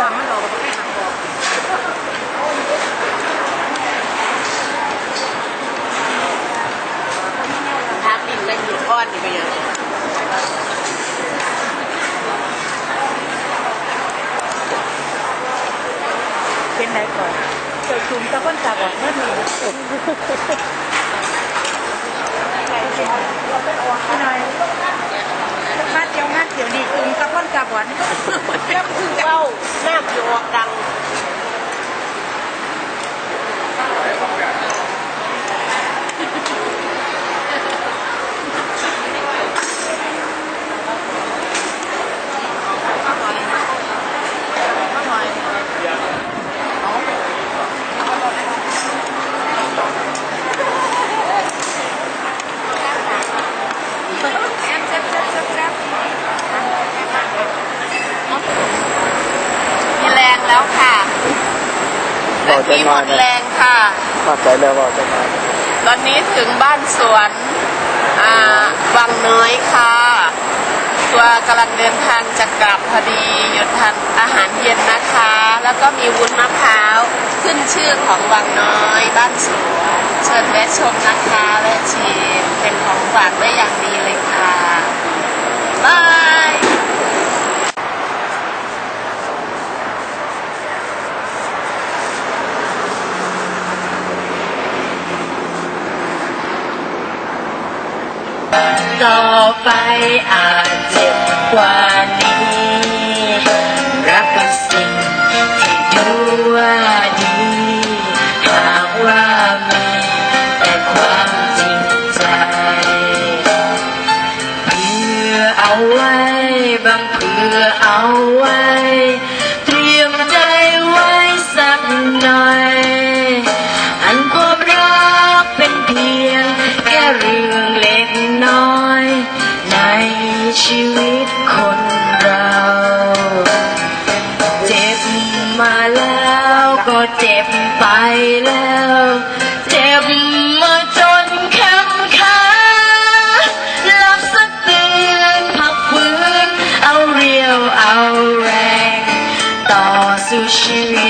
วางมันออกก็ไม่หักอทัดหยุดก้อนนี่ไปยังเป็ไรก่อนเกิดคุมตะก้นจากออเมื่อหนึ่เราเป็นอว หน้าอยู่ออกดัง มีแรงแล้วค่ะ บอกจะมีหมมาดเนี่ยแรงค่ะขอบใจแล้วบอกจะมาตอนนี้ถึงบ้านสวนอ่าวังน้อยค่ะ ตัวกำลังเดินทางจะกลับพอดีหยุดทานอาหารเย็นนะคะ แล้วก็มีวุ้นมะพร้าวขึ้นชื่อของวังน้อยบ้านสวนเชิญแวะชมนะคะแวะชิมเป็นของฝากได้อย่างดีเลยค่ะบาย ต่อไปอาจเจ็บกว่านี้ รักกับสิ่งที่ดูว่าดีหากว่ามีแต่ความจริงใจเพื่อเอาไว้บางเพื่อเอาไว้ ไปแล้ว เจ็บมาจนคำขาหลับสักตื่นพักฟื้นเอาเรียวเอาแรง ต่อสู้ชีวิต